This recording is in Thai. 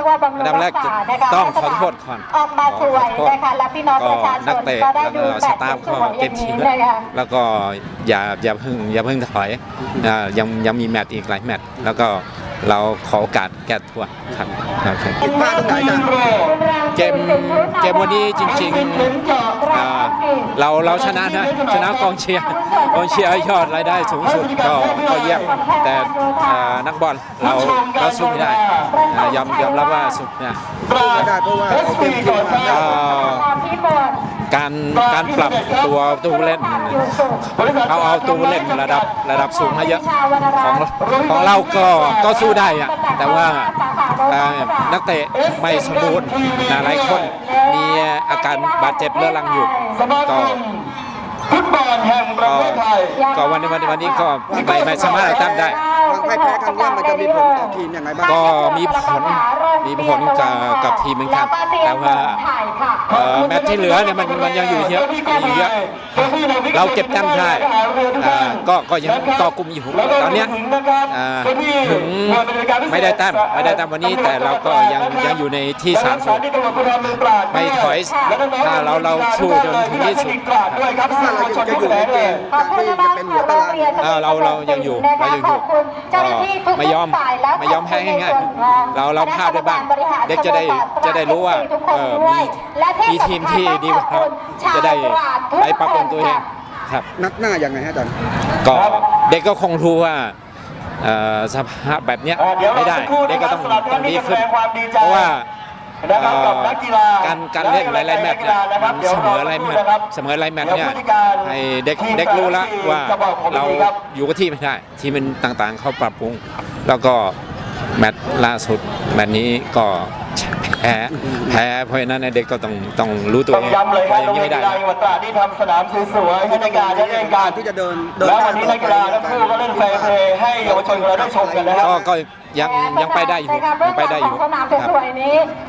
รียกว่าบำรุอังนดับแรรักกษานะคะต้องให้ขอสนามโทษก่อนออกมาสวยขอโทษนะคะและพี่น้องประชาชนักนเตะก็ได้แล้วดูก็แบสบตาฟสก็วยๆอเต็ย่ามงที่นี้แล้วนะคะแล้วก็อย่าอย่าเพิ่งอย่าเพิ่งถอยอ่ายังยังมีแมตช์อีกหลายแมตช์แล้วก็เราขอโอกาสแก้ตัวครับครับครับผิดพลาดตรงไหนจ๊ะเก มเกมวันนี้จริงๆเราเราชนะนะชนะกองเชียร์กองเชียร์ยอดรายได้สูงสุดก็ก็เยี่ยมแต่นักบอลเราเราสู้ไม่ได้ยอมยอมรับว่าสู้ไม่ได้ไม่ได้เพราะว่าการการปรับตัวตัวผู้เล่นเอาเอาตัวผู้เล่นระดับระดับสูงมาเยอะของของเราก็ก็สู้ได้อะแต่ว่า นักเตะไม่สมบูรณ์นะหลายคนมีอาการบาดเจ็บเรื้อรังอยู่สมาคก็มฟุตบอลแห่งประก็เทศไทยก็วันนี้วันนี้วันนี้ก็ไม่ไม่สามารถตั้งได้ความพ่ายแพ้ครั้งเนี้ยมันจะมีผลต่อทีมยังไงบ้างก็มีผล มีผลกับกับทีมเหมือนกันแต่ว่าเอ่อแมตช์ที่เหลือเนี่ยมันมันยังอยู่เยอะยังอยู่เยอะเราเก็บแต้มได้อ่าก็ก็ยังก็กลุ่มอยู่ตอนเนี้ยอ่าถึงไม่ได้แต้มไม่ได้แต้มวันนี้ แต่เราก็ยังยังอยู่ในที่สามสุดไม่ถอยถ้าเราเราสู้จนถึงที่สุดครับถ้าเราจะอยู่ในเกมการที่จะเป็นหัวตารางเออเราเรายังอยู่เรายังอยู่ก็ไม่ยอมไม่ยอมแพ้ง่ายๆเราเราพลาดได้บ้างเด็กจะได้จะได้รู้ว่าเออมีมีทีมที่ดีกว่าเราจะได้ไปปรับปรุงตัวเองครับนัดหน้ายังไงฮะอาจารย์ก็เด็กก็คงรู้ว่าเอ่อสภาพแบบเนี้ยอ่าเดี๋ยวไม่ได้รอสักครู่เด็กก็ต้องนะครับต้องดีขึ้นสำหรับท่านที่แสดงความดีใจเพราะว่านะครับกับเอ่อนักกีฬาการการเล่นหลายๆแมตช์เนี่ยนะครับมันเดี๋ยวเสมอรอหลายแมตช์สักครู่นะครับเสมอหลายแมตช์เนี่ยเดี๋ยวผู้จัดการให้เด็กทีมเด็กรู้แล้วแต่ละทีมว่าจะบอกผมเราดีครับอยู่กับที่ไม่ได้ ทีมมันต่างๆเขาปรับปรุง แล้วก็ แมตช์ล่าสุดแมตช์นี้ก็แพ้แพ้เพราะฉะนั้นเด็กก็ต้องต้องรู้ตัวต้องเองย้ำเลยครัว่าบอย่างนี้ไม่ได้โรงเรียนกีฬาจังหวัดตราดที่ทำสนามสวยๆให้ในการได้เล่นกันที่จะเดินเดินแล้วหน้าวันนี้ต่อนักกีฬาทั้งคู่ก็เล่นแฟร์เพลย์ให้เยาวชนของเราได้ชมกันนะครับก็ก็ยังยังไปได้อยู่ยังไปได้อยู่สนามครับสวยๆนี้